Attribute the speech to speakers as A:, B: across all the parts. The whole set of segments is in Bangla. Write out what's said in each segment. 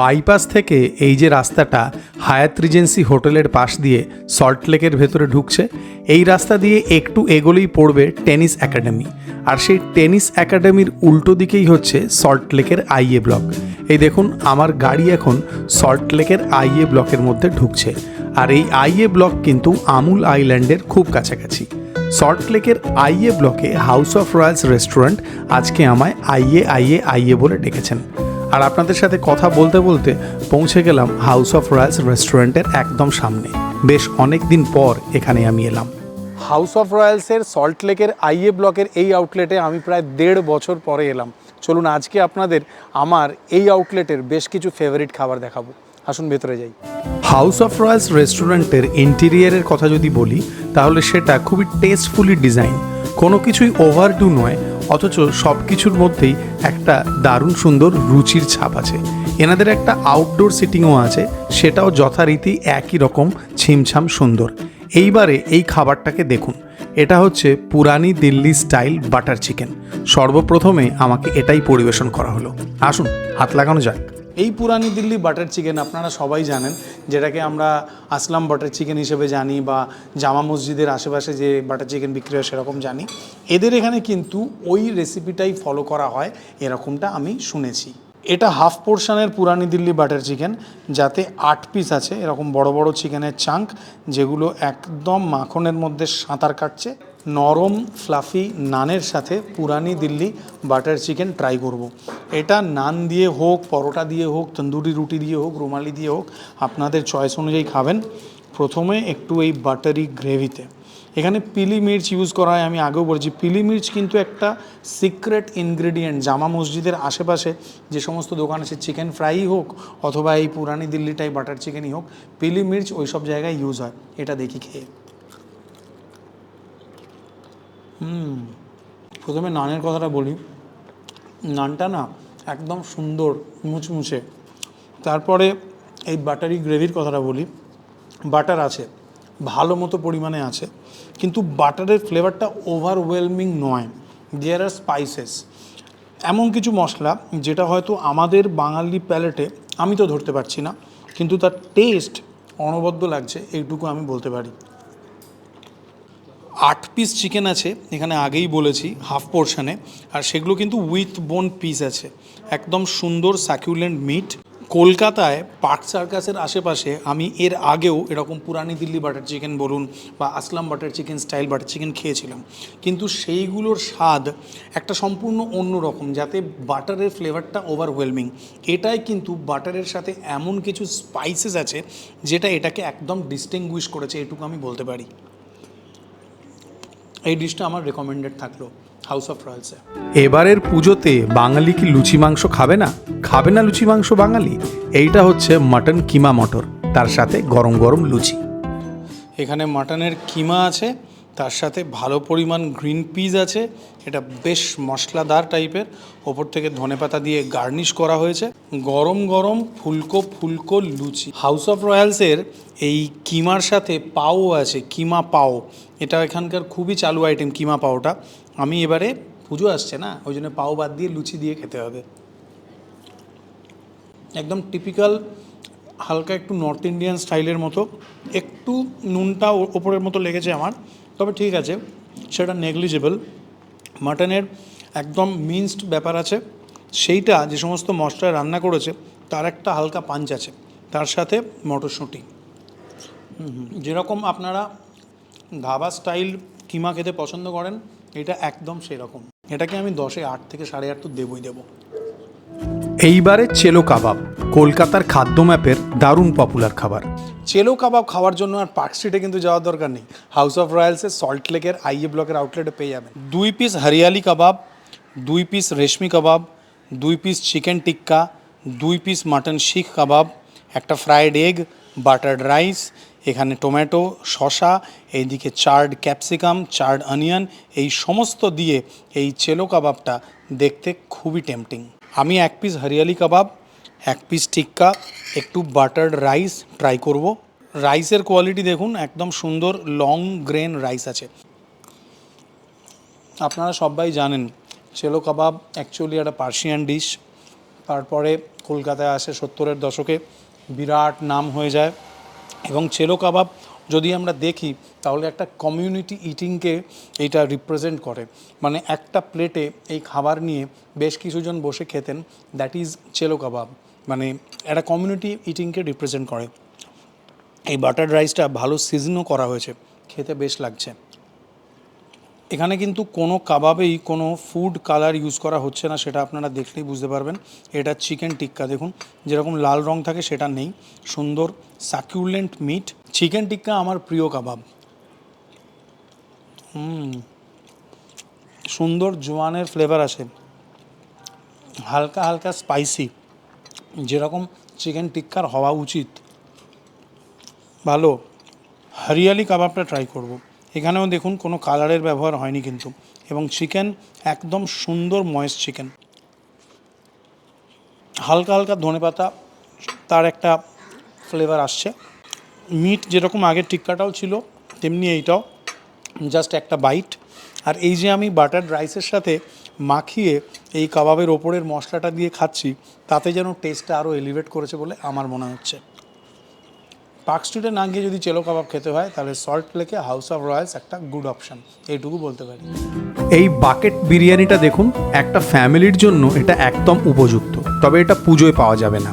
A: বাইপাস থেকে এই যে রাস্তাটা, হায়াত রিজেন্সি হোটেলের পাশ দিয়ে সল্ট লেকের ভেতরে ঢুকছে, এই রাস্তা দিয়ে একটু এগোলেই পড়বে টেনিস একাডেমি। আর সেই টেনিস একাডেমির উল্টো দিকেই হচ্ছে সল্ট লেকের আইএ ব্লক। এই দেখুন, আমার গাড়ি এখন সল্ট লেকের আইএ ব্লকের মধ্যে ঢুকছে। আর এই আইএ ব্লক কিন্তু আমুল আইল্যান্ডের খুব কাছাকাছি। সল্ট লেকের আইএ ব্লকে হাউস অফ রয়্যালস রেস্টুরেন্ট আজকে আমায় আইএ আইএ আইএ বলে ডেকেছেন। আর আপনাদের সাথে কথা বলতে বলতে পৌঁছে গেলাম হাউস অফ রয়্যালস রেস্টুরেন্টের একদম সামনে। বেশ অনেক দিন পর এখানে আমি এলাম। হাউস অফ রয়্যালসের সল্ট লেকের আইএ ব্লকের এই আউটলেটে আমি প্রায় দেড় বছর পরে এলাম। চলুন আজকে আপনাদের আমার এই আউটলেটের বেশ কিছু ফেভারিট খাবার দেখাবো। আসুন ভেতরে যাই। হাউস অফ রয়্যালস রেস্টুরেন্টের ইন্টেরিয়ারের কথা যদি বলি তাহলে সেটা খুবই টেস্টফুলি ডিজাইন কোনো কিছুই ওভার ডু নয় অথচ সব কিছুর মধ্যেই একটা দারুণ সুন্দর রুচির ছাপ আছে। এনাদের একটা আউটডোর সিটিংও আছে, সেটাও যথারীতি একই রকম ছিমছাম সুন্দর। এইবারে এই খাবারটাকে দেখুন। এটা হচ্ছে Purani Delhi style butter chicken. সর্বপ্রথমে আমাকে এটাই পরিবেশন করা হলো। আসুন, হাত লাগানো যাক। এই পুরানি দিল্লি বাটার চিকেন আপনারা সবাই জানেন, যেটাকে আমরা আসলাম বাটার চিকেন হিসেবে জানি বা জামা মসজিদের আশেপাশে যে বাটার চিকেন বিক্রি হয় সেরকম জানি। এদের এখানে কিন্তু ওই রেসিপিটাই ফলো করা হয়, এরকমটা আমি শুনেছি। এটা হাফ পোর্শনের পুরানি দিল্লি বাটার চিকেন যাতে আট পিস আছে, এরকম বড় বড় চিকেনের চাঙ্ক যেগুলো একদম মাখনের মধ্যে সাঁতার কাটছে। নরম ফ্লাফি নানের সাথে Purani Delhi butter chicken try করব। এটা নান দিয়ে হোক, পরোটা দিয়ে হোক, তন্দুরি রুটি দিয়ে হোক, রুমালি দিয়ে হোক, আপনাদের চয়েস অনুযায়ী খাবেন। প্রথমে একটু এই বাটারি গ্রেভিতে এখানে পিলি মির্চ ইউজ করা হয়, আমি আগেও বলছি, পিলি মির্চ কিন্তু একটা সিক্রেট ইনগ্রেডিয়েন্ট জামা মসজিদের আশেপাশে যে সমস্ত দোকান আছে চিকেন ফ্রাই হোক, অথবা এই পুরানি দিল্লিটাই বাটার চিকেনই হোক, পিলি মির্চ ওই সব জায়গায় ইউজ হয়, এটা দেখি খেয়ে। হুম, প্রথমে নানের কথাটা বলি। নানটা না একদম সুন্দর মুচমুচে। তারপরে এই বাটারি গ্রেভির কথাটা বলি। বাটার আছে, ভালো মতো পরিমাণে আছে, কিন্তু বাটারের ফ্লেভারটা ওভারওয়েলমিং নয়। দেয়ার আর স্পাইসেস এমন কিছু মশলা যেটা হয়তো আমাদের বাঙালি প্যালেটে আমি তো ধরতে পারছি না, কিন্তু তার টেস্ট অনবদ্য লাগছে, এইটুকু আমি বলতে পারি। আট পিস চিকেন আছে, এখানে আগেই বলেছি হাফ পোর্শনে আর সেগুলো কিন্তু উইথ বোন পিস আছে। একদম সুন্দর সাকিউলেন্ট মিট কলকাতায় পার্ক সার্কাসের আশেপাশে আমি এর আগেও এরকম পুরানি দিল্লি বাটার চিকেন বলুন বা Aslam butter chicken style butter chicken খেয়েছিলাম। কিন্তু সেইগুলোর স্বাদ একটা সম্পূর্ণ অন্য রকম, যাতে বাটারের ফ্লেভারটা ওভারওয়েলমিং এটাই কিন্তু বাটারের সাথে এমন কিছু স্পাইসেস আছে, যেটা এটাকে একদম ডিস্টিংগুইশ করেছে, এটুকু আমি বলতে পারি। এই ডিশটা আমার রেকমেন্ডেড থাকল হাউস অফ রয়্যালসে এবারের পুজোতে বাঙালি কি লুচি মাংস খাবে না? খাবে না লুচি মাংস বাঙালি? এইটা হচ্ছে মাটন কিমা মটর তার সাথে গরম গরম লুচি। এখানে মাটনের কিমা আছে তার সাথে ভালো পরিমাণ গ্রিন পিস আছে। এটা বেশ মশলাদার টাইপের। ওপর থেকে ধনেপাতা দিয়ে গার্নিশ করা হয়েছে। গরম গরম ফুলকো ফুলকো লুচি। হাউস অফ রয়্যালসের এই কিমার সাথে পাও আছে, কিমা পাও। এটা এখানকার খুবই চালু আইটেম কিমা পাওটা। আমি এবারে পুজো আসছে না, ওই জন্য পাও বাদ দিয়ে লুচি দিয়ে খেতে হবে। একদম টিপিক্যাল হালকা একটু নর্থ ইন্ডিয়ান স্টাইলের মতো। একটু নুনটা ওপরের মতো লেগেছে আমার। তবে ঠিক আছে, সেটা নেগলিজেবল মাটনের একদম মিন্সড ব্যাপার আছে। সেইটা যে সমস্ত মশলায় রান্না করেছে, তার একটা হালকা পাঞ্চ আছে। তার সাথে মটরশুঁটি। যেরকম আপনারা ধাবা স্টাইল কিমা খেতে পছন্দ করেন, এটা একদম সেরকম। এটাকে আমি দশে আট থেকে সাড়ে আট তো দেবই দেবো। এইবারে চেলো কাবাব, কলকাতার খাদ্য ম্যাপের দারুণ পপুলার খাবার। চেলো কাবাব খাওয়ার জন্য আর পার্ক স্ট্রিটে কিন্তু যাওয়ার দরকার নেই। হাউস অফ রয়্যালসের সল্ট লেকের আইএ ব্লকের আউটলেটে পেয়ে যাবেন। দুই পিস হরিয়ালি কাবাব, দুই পিস রেশমি কাবাব, দুই পিস চিকেন টিক্কা দুই পিস মাটন শিখ কাবাব, একটা ফ্রায়েড এগ বাটার্ড রাইস এখানে টমেটো শসা, এইদিকে চার্ড ক্যাপসিকাম চার্ড অনিয়ন এই সমস্ত দিয়ে এই চেলো কাবাবটা দেখতে খুবই টেম্পটিং আমি এক পিস হরিয়ালি কাবাব, এক পিস টিক্কা, একটু বাটার্ড রাইস ট্রাই করব। রাইসের কোয়ালিটি দেখুন, একদম সুন্দর লং গ্রেন রাইস আছে। আপনারা সবাই জানেন চেলো কাবাব অ্যাকচুয়ালি একটা পার্সিয়ান ডিশ তারপরে কলকাতায় আসে সত্তরের দশকে, বিরাট নাম হয়ে যায়। এবং চেলো কাবাব যদি আমরা দেখি, তাহলে একটা কমিউনিটি ইটিংকে এটা রিপ্রেজেন্ট করে। মানে একটা প্লেটে এই খাবার নিয়ে বেশ কিছুজন বসে খেতেন দ্যাট ইজ চেলো কাবাব মানে একটা কমিউনিটি ইটিংকে রিপ্রেজেন্ট করে। এই বাটার রাইসটা ভালো সিজনও করা হয়েছে, খেতে বেশ লাগছে। এখানে কিন্তু কোনো কাবাবেই কোনো ফুড কালার ইউজ করা হচ্ছে না, সেটা আপনারা দেখলেই বুঝতে পারবেন। এটা চিকেন টিক্কা দেখুন। যেরকম লাল রং থাকে, সেটা নেই। সুন্দর সাকিউলেন্ট মিট চিকেন টিক্কা আমার প্রিয় কাবাব। সুন্দর জোয়ানের ফ্লেভার আছে হালকা হালকা স্পাইসি যেরকম চিকেন টিক্কার হওয়া উচিত। ভালো। হরিয়ালি কাবাবটা ট্রাই করব। এখানেও দেখুন কোনো কালারের ব্যবহার হয়নি কিন্তু। এবং চিকেন একদম সুন্দর ময়েস চিকেন। হালকা হালকা ধনেপাতা, তার একটা ফ্লেভার আসছে। মিট যেরকম আগের টিক্কাটাও ছিল, তেমনি এইটাও। জাস্ট একটা বাইট আর এই যে আমি বাটার রাইসের সাথে মাখিয়ে এই কাবাবের ওপরের মশলাটা দিয়ে খাচ্ছি, তাতে যেন টেস্টটা আরও এলিভেট করেছে বলে আমার মনে হচ্ছে। পার্ক স্ট্রিটে না গিয়ে যদি চেলো কাবাব খেতে হয়, তাহলে সল্ট লেকে হাউস অফ রয়্যালস একটা গুড অপশন এইটুকু বলতে পারি। এই বাকেট বিরিয়ানিটা দেখুন, একটা ফ্যামিলির জন্য এটা একদম উপযুক্ত। তবে এটা পুজোয় পাওয়া যাবে না।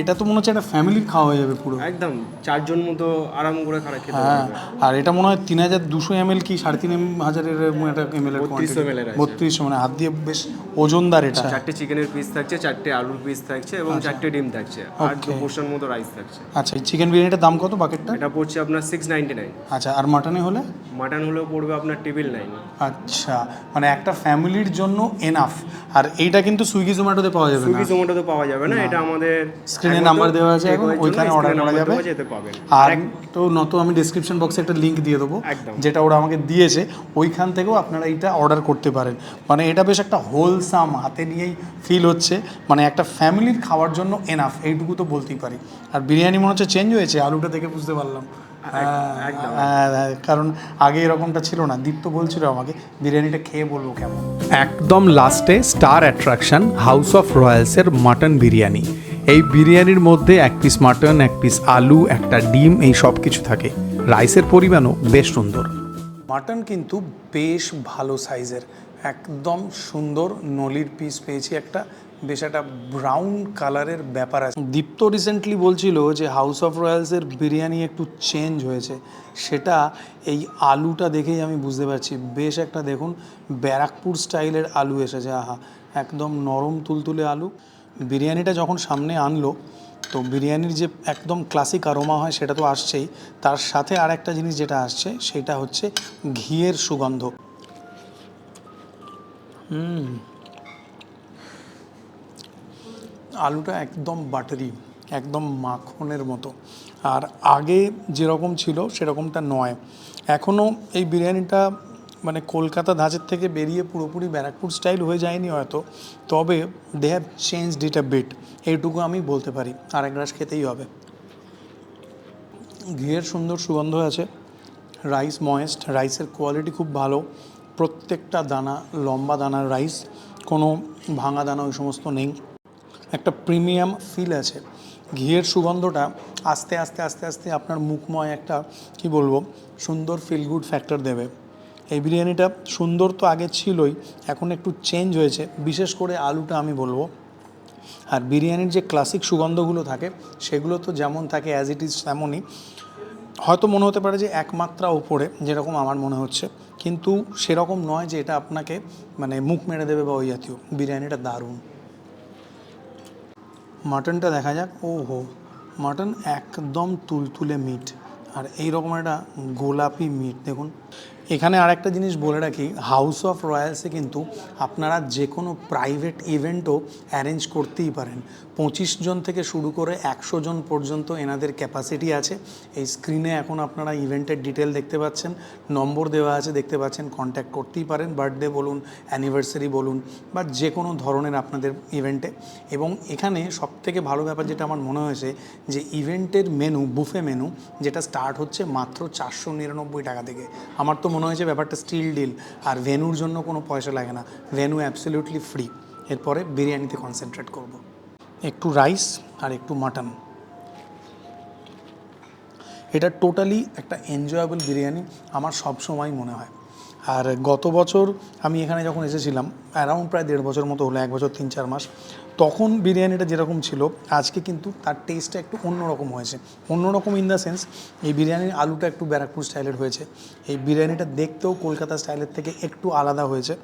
A: এটা তো মনে হচ্ছে একটা ফ্যামিলির খাওয়া হয়ে যাবে পুরো।
B: একদম চারজন মতো আরাম করে খারাপ খেতে
A: হ্যাঁ আর এটা মনে হয় তিন হাজার দুশো এম কি সাড়ে তিন হাজারের একটা এম এল এর
B: 32 ml এর আছে।
A: বত্রিশশো মানে হাত দিয়ে বেশ ওজনদার এটা।
B: চারটে চিকেনের পিস থাকছে চারটে আলুর পিস থাকছে এবং চারটে ডিম থাকছে। আর দু পোর্শন মতো রাইস থাকছে।
A: আচ্ছা এই চিকেন বিরিয়ানিটার দাম কত বাকেটটা
B: এটা পড়ছে আপনার সিক্স নাইনটি নাইন
A: আচ্ছা আর মাটনে হলে?
B: মাটন হলেও পড়বে আপনার টেবিল নাইন
A: আচ্ছা মানে একটা ফ্যামিলির জন্য এনাফ আর এইটা কিন্তু সুইগি জোম্যাটোতে পাওয়া যাবে
B: সুইগি জোম্যাটোতে পাওয়া যাবে না এটা আমাদের
A: স্ক্রিনে নাম্বার দেওয়া আছে এখন ওইখানে অর্ডার করা যাবে। আর তো নত আমি ডিসক্রিপশন বক্সে একটা লিংক দিয়ে দেবো যেটা ওরা আমাকে দিয়েছে। ওইখান থেকেও আপনারা এইটা অর্ডার করতে পারেন। মানে এটা বেশ একটা হোলসাম হাতে নিয়েই ফিল হচ্ছে। মানে একটা ফ্যামিলির খাওয়ার জন্য এনাফ এইটুকু তো বলতেই পারি। আর বিরিয়ানি মনে হচ্ছে চেঞ্জ হয়েছে আলুটা দেখে বুঝতে পারলাম। হ্যাঁ, হ্যাঁ, হ্যাঁ, কারণ আগে এরকমটা ছিল না। দীপ্ত বলছিল আমাকে বিরিয়ানিটা খেয়ে বলব কেমন? একদম লাস্টে স্টার অ্যাট্রাকশন হাউস অফ রয়্যালসের মাটন বিরিয়ানি। এই বিরিয়ানির মধ্যে এক পিস মাটন এক পিস আলু, একটা ডিম, এই সব কিছু থাকে। রাইসের পরিমাণও বেশ সুন্দর। মাটন কিন্তু বেশ ভালো সাইজের একদম সুন্দর নলির পিস পেয়েছি একটা। বেশ একটা ব্রাউন কালারের ব্যাপার আছে। দীপ্ত রিসেন্টলি বলছিল যে হাউস অফ রয়্যালসের বিরিয়ানি একটু চেঞ্জ হয়েছে। সেটা এই আলুটা দেখেই আমি বুঝতে পারছি। বেশ একটা দেখুন ব্যারাকপুর স্টাইলের আলু এসেছে। আহা, একদম নরম তুলতুলে আলু। বিরিয়ানিটা যখন সামনে আনলো, তো বিরিয়ানির যে একদম ক্লাসিক আরোমা হয় সেটা তো আসছেই। তার সাথে আর একটা জিনিস যেটা আসছে, সেটা হচ্ছে ঘিয়ের সুগন্ধ। হুম। আলুটা একদম বাটারি, একদম মাখনের মতো। আর আগে যেরকম ছিল, সেরকমটা নয়। এখনও এই বিরিয়ানিটা মানে কলকাতা ধাঁচের থেকে বেরিয়ে পুরোপুরি ব্যারাকপুর স্টাইল হয়ে যায়নি হয়তো, তবে they have changed it a bit এইটুকু আমি বলতে পারি আর এক গ্লাস খেতেই হবে। ঘিয়ের সুন্দর সুগন্ধ আছে রাইস ময়েস্ট রাইসের কোয়ালিটি খুব ভালো, প্রত্যেকটা দানা লম্বা দানার রাইস কোনো ভাঙা দানা ওই সমস্ত নেই। একটা প্রিমিয়াম ফিল আছে, ঘিয়ের সুগন্ধটা আস্তে আস্তে আস্তে আস্তে আপনার মুখময় একটা, কি বলব, সুন্দর ফিল গুড ফ্যাক্টর দেবে। এই বিরিয়ানিটা সুন্দর তো আগে ছিলই, এখন একটু চেঞ্জ হয়েছে। বিশেষ করে আলুটা আমি বলব। আর বিরিয়ানির যে ক্লাসিক সুগন্ধগুলো থাকে, সেগুলো তো যেমন থাকে অ্যাজ ইট ইজ তেমনই। হয়তো মনে হতে পারে যে একমাত্রা ওপরে যেরকম আমার মনে হচ্ছে। কিন্তু সেরকম নয় যে এটা আপনাকে মানে মুখ মেরে দেবে বা ওই জাতীয়। বিরিয়ানিটা দারুণ। মাটনটা দেখা যাক। ও হো মাটন একদম তুলতুলে মিট আর এই রকম একটা গোলাপি মিট দেখুন। এখানে আর একটা জিনিস বলে রাখি হাউস অফ রয়্যালসে কিন্তু আপনারা যে কোনো প্রাইভেট ইভেন্টও অ্যারেঞ্জ করতেই পারেন। পঁচিশ জন থেকে শুরু করে একশো জন পর্যন্ত এনাদের ক্যাপাসিটি আছে। এই স্ক্রিনে এখন আপনারা ইভেন্টের ডিটেল দেখতে পাচ্ছেন, নম্বর দেওয়া আছে, দেখতে পাচ্ছেন কন্ট্যাক্ট করতেই পারেন বার্থডে বলুন অ্যানিভার্সারি বলুন, বা যে কোনো ধরনের আপনাদের ইভেন্টে এবং এখানে সবথেকে ভালো ব্যাপার যেটা আমার মনে হয়েছে, যে ইভেন্টের মেনু বুফে মেনু যেটা স্টার্ট হচ্ছে মাত্র চারশো নিরানব্বই টাকা থেকে। আমার তো মনে হয়েছে ব্যাপারটা স্টিল ডিল আর ভেনুর জন্য কোনো পয়সা লাগে না। ভেনু অ্যাবসলিউটলি ফ্রি এরপরে বিরিয়ানিতে কনসেন্ট্রেট করব। একটু রাইস আর একটু মাটন এটা টোটালি একটা এনজয়েবল বিরিয়ানি, আমার সব সময় মনে হয়। আর গত বছর আমি এখানে যখন এসেছিলাম অ্যারাউন্ড প্রায় দেড় বছর মতো হলো, এক বছর, তিন, চার মাস, তখন বিরিয়ানিটা যেরকম ছিল, আজকে কিন্তু তার টেস্টটা একটু অন্যরকম হয়েছে। অন্যরকম ইন দ্য সেন্স এই বিরিয়ানির আলুটা একটু ব্যারাকপুর স্টাইলের হয়েছে। এই বিরিয়ানিটা দেখতেও কলকাতা স্টাইলের থেকে একটু আলাদা হয়েছে।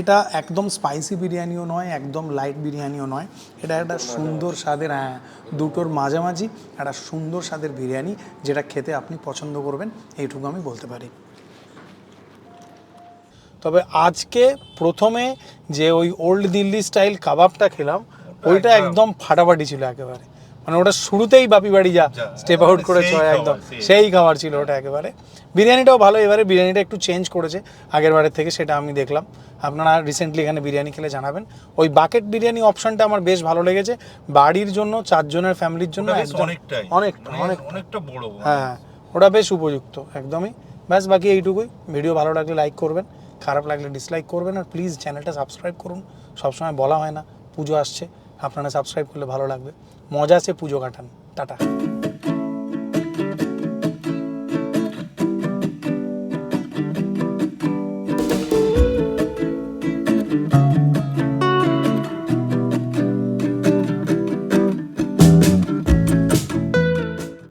A: এটা একদম স্পাইসি বিরিয়ানিও নয়, একদম লাইট বিরিয়ানিও নয়। এটা একটা সুন্দর স্বাদের হ্যাঁ দুটোর মাঝামাঝি একটা সুন্দর স্বাদের বিরিয়ানি, যেটা খেতে আপনি পছন্দ করবেন, এইটুকু আমি বলতে পারি। তবে আজকে প্রথমে যে ওই ওল্ড দিল্লি স্টাইল কাবাবটা খেলাম ওইটা একদম। ফাটাফাটি ছিল একেবারে। মানে ওটা শুরুতেই বাপি বাড়ি যা স্টেপ আউট করে
C: খাবার,
A: একদম।
C: সেই।
A: খাবার ছিল ওটা একেবারে। বিরিয়ানিটাও ভালো এবারে বিরিয়ানিটা একটু চেঞ্জ করেছে আগের বারের থেকে সেটা আমি দেখলাম। আপনারা রিসেন্টলি এখানে বিরিয়ানি খেলে জানাবেন। ওই বাকেট বিরিয়ানি অপশনটা আমার বেশ ভালো লেগেছে। বাড়ির জন্য চারজনের ফ্যামিলির জন্য
C: অনেকটাই।
A: অনেকটা
C: মানে
A: অনেক
C: অনেকটা বড়
A: হ্যাঁ ওটা বেশ উপযুক্ত একদমই। ব্যাস বাকি এইটুকুই। ভিডিও ভালো লাগলে লাইক করবেন। খারাপ লাগলে ডিসলাইক করবেন আর প্লিজ চ্যানেলটা সাবস্ক্রাইব করুন। সবসময় বলা হয় না, পুজো আসছে। আপনারা সাবস্ক্রাইব করলে ভালো লাগবে। মজা আছে পুজো কাটান। টাটা।